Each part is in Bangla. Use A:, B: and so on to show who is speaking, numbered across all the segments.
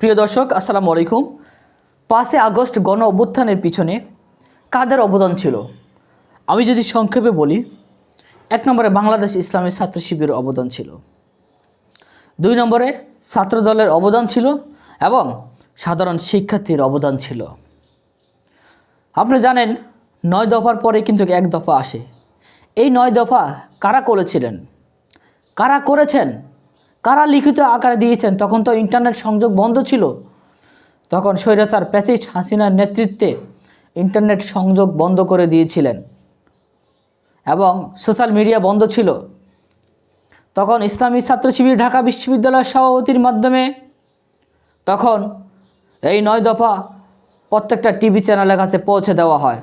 A: প্রিয় দর্শক, আসসালামু আলাইকুম। পাঁচই আগস্ট গণ অভ্যুত্থানের পিছনে কাদের অবদান ছিল? আমি যদি সংক্ষেপে বলি, এক নম্বরে বাংলাদেশ ইসলামী ছাত্র শিবিরের অবদান ছিল। দুই নম্বরে ছাত্র দলের অবদান ছিল এবং সাধারণ শিক্ষার্থীর অবদান ছিল। আপনি জানেন, নয় দফার পরে কিন্তু এক দফা আসে। এই নয় দফা কারা করেছিলেন? কারা করেছেন? কারা লিখিত আকারে দিয়েছেন? তখন তো ইন্টারনেট সংযোগ বন্ধ ছিল। তখন স্বৈরাচার প্যাসিজ হাসিনার নেতৃত্বে ইন্টারনেট সংযোগ বন্ধ করে দিয়েছিলেন এবং সোশ্যাল মিডিয়া বন্ধ ছিল। তখন ইসলামী ছাত্র শিবির, ঢাকা বিশ্ববিদ্যালয়ের সভাপতির মাধ্যমে তখন এই নয় দফা প্রত্যেকটা টিভি চ্যানেলের কাছে পৌঁছে দেওয়া হয়।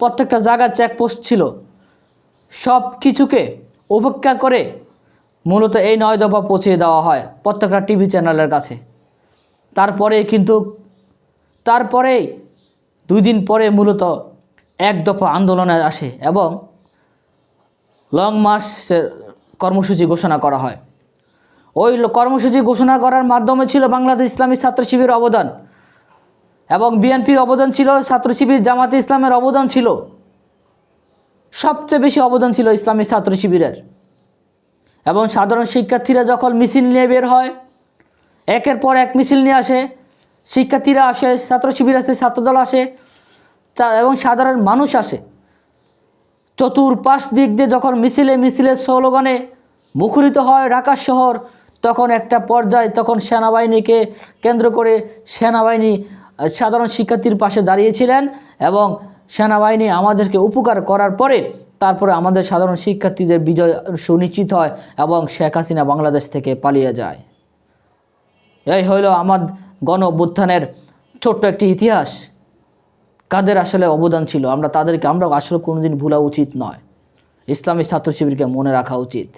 A: প্রত্যেকটা জায়গায় চেকপোস্ট ছিল। সব কিছুকে উপেক্ষা করে মূলত এই নয় দফা পৌঁছে দেওয়া হয় প্রত্যেকটা টিভি চ্যানেলের কাছে। তারপরে কিন্তু, তারপরেই দুই দিন পরে মূলত এক দফা আন্দোলনে আসে এবং লং মার্চের কর্মসূচি ঘোষণা করা হয়। ওই কর্মসূচি ঘোষণা করার মাধ্যমে ছিল বাংলাদেশ ইসলামী ছাত্র শিবিরের অবদান এবং বিএনপির অবদান ছিল, ছাত্র শিবির জামাতে ইসলামের অবদান ছিল। সবচেয়ে বেশি অবদান ছিল ইসলামী ছাত্র শিবিরের। এবং সাধারণ শিক্ষার্থীরা যখন মিছিল নিয়ে বের হয়, একের পর এক মিছিল নিয়ে আসে, শিক্ষার্থীরা আসে ছাত্র শিবির আসে, ছাত্রদল আসে এবং সাধারণ মানুষ আসে। চতুর্পাশ দিক দিয়ে যখন মিছিলে মিছিলে স্লোগানে মুখরিত হয় ঢাকা শহর, তখন একটা পর্যায়ে তখন সেনাবাহিনীকে কেন্দ্র করে সেনাবাহিনী, সাধারণ শিক্ষার্থীর পাশে দাঁড়িয়েছিলেন এবং সেনাবাহিনী আমাদেরকে উপকার করার পরে তারপরে আমাদের সাধারণ শিক্ষার্থীদের বিজয় সুনিশ্চিত হয় এবং শেখ হাসিনা বাংলাদেশ থেকে পালিয়ে যায়। এই হইল আমার গণ অভ্যুত্থানের ছোট্ট একটি ইতিহাস। কাদের আসলে অবদান ছিল? আমরা তাদেরকে, আমরা আসলে কোনোদিন ভোলা উচিত নয়। ইসলামী ছাত্র শিবিরকে মনে রাখা উচিত।